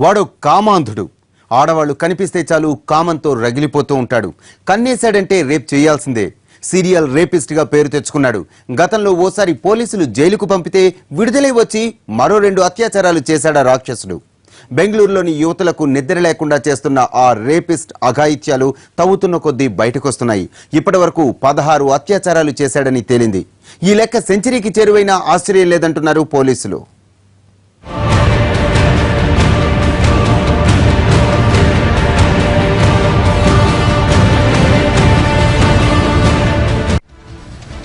వాడు కామాంధుడు. ఆడవాళ్ళు కనిపిస్తే చాలు కామంతో రగిలిపోతూ ఉంటాడు. కన్నేశాడంటే రేప్ చేయాల్సిందే. సీరియల్ రేపిస్ట్గా పేరు తెచ్చుకున్నాడు. గతంలో ఓసారి పోలీసులు జైలుకు పంపితే విడుదలై వచ్చి మరో రెండు అత్యాచారాలు చేశాడా రాక్షసుడు. బెంగళూరులోని యువతులకు నిద్ర లేకుండా చేస్తున్న ఆ రేపిస్ట్ అఘాయిత్యాలు తవ్వుతున్న కొద్దీ బయటకొస్తున్నాయి. ఇప్పటి వరకు పదహారు అత్యాచారాలు చేశాడని తేలింది. ఈ లెక్క సెంచరీకి చేరువైనా ఆశ్చర్యం లేదంటున్నారు పోలీసులు.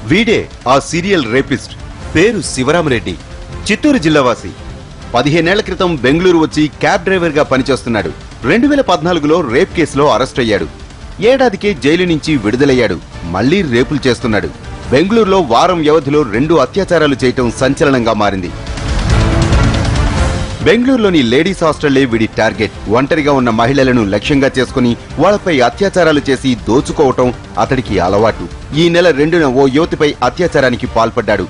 వీడే ఆ సీరియల్ రేపిస్ట్. పేరు శివరామరెడ్డి. చిత్తూరు జిల్లావాసి. పదిహేనేళ్ళ క్రితం బెంగళూరు వచ్చి క్యాబ్ డ్రైవర్గా పనిచేస్తున్నాడు. రెండు వేల పద్నాలుగులో రేప్ కేసులో అరెస్ట్ అయ్యాడు. ఏడాదికే జైలు నుంచి విడుదలయ్యాడు. మళ్ళీ రేపులు చేస్తున్నాడు. బెంగళూరులో వారం వ్యవధిలో రెండు అత్యాచారాలు చేయటం సంచలనంగా మారింది. బెంగళూరులోని లేడీస్ హాస్టల్లే వీడి టార్గెట్. ఒంటరిగా ఉన్న మహిళలను లక్ష్యంగా చేసుకుని వాళ్ళపై అత్యాచారాలు చేసి దోచుకోవటం అతడికి అలవాటు. ఈ నెల రెండున ఓ యువతిపై అత్యాచారానికి పాల్పడ్డాడు.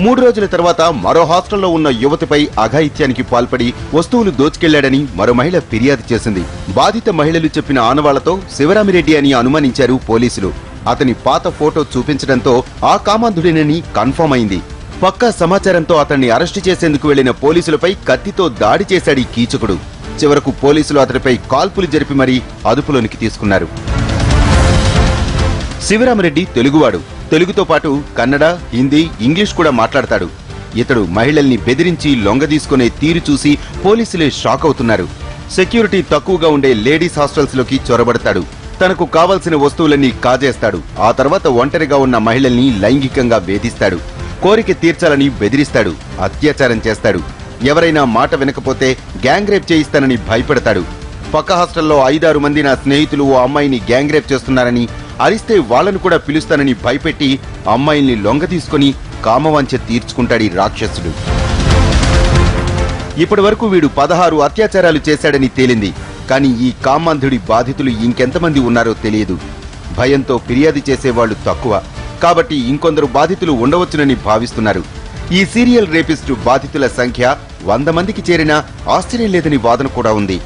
మూడు రోజుల తర్వాత మరో హాస్టల్లో ఉన్న యువతిపై అఘాయిత్యానికి పాల్పడి వస్తువులు దోచుకెళ్ళాడని మరో మహిళ ఫిర్యాదు చేసింది. బాధిత మహిళలు చెప్పిన ఆనవాళ్ళతో శివరామిరెడ్డి అని అనుమానించారు పోలీసులు. అతని పాత ఫోటో చూపించడంతో ఆ కామాంధుడినని కన్ఫర్మ్ అయింది. పక్కా సమాచారంతో అతన్ని అరెస్టు చేసేందుకు వెళ్ళిన పోలీసులపై కత్తితో దాడి చేశాడు ఈ కీచకుడు. చివరకు పోలీసులు అతడిపై కాల్పులు జరిపి మరీ అదుపులోనికి తీసుకున్నారు. శివరామరెడ్డి తెలుగువాడు. తెలుగుతో పాటు కన్నడ హిందీ ఇంగ్లీష్ కూడా మాట్లాడతాడు. ఇతడు మహిళల్ని బెదిరించి లొంగదీసుకునే తీరు చూసి పోలీసులే షాక్ అవుతున్నారు. సెక్యూరిటీ తక్కువగా ఉండే లేడీస్ హాస్టల్స్లోకి చొరబడతాడు. తనకు కావలసిన వస్తువులన్నీ కాజేస్తాడు. ఆ తర్వాత ఒంటరిగా ఉన్న మహిళల్ని లైంగికంగా వేధిస్తాడు. కోరిక తీర్చాలని బెదిరిస్తాడు అత్యాచారం చేస్తాడు. ఎవరైనా మాట వినకపోతే గ్యాంగ్ రేప్ చేయిస్తానని భయపెడతాడు. పక్క హాస్టల్లో ఐదారు మంది నా స్నేహితులు ఓ అమ్మాయిని గ్యాంగ్ రేప్ చేస్తున్నారని అరిస్తే వాళ్ళను కూడా పిలుస్తానని భయపెట్టి అమ్మాయిల్ని లొంగ తీసుకుని కామవాంఛ తీర్చుకుంటాడు ఈ రాక్షసుడు. ఇప్పటి వరకు వీడు పదహారు అత్యాచారాలు చేశాడని తేలింది. కానీ ఈ కామాంధుడి బాధితులు ఇంకెంతమంది ఉన్నారో తెలియదు. భయంతో ఫిర్యాదు చేసేవాళ్ళు తక్కువ. కాబట్టి ఇంకొందరు బాధితులు ఉండవచ్చునని భావిస్తున్నారు. ఈ సీరియల్ రేపిస్టు బాధితుల సంఖ్య వంద మందికి చేరినా ఆశ్చర్యం లేదని వాదన కూడా ఉంది.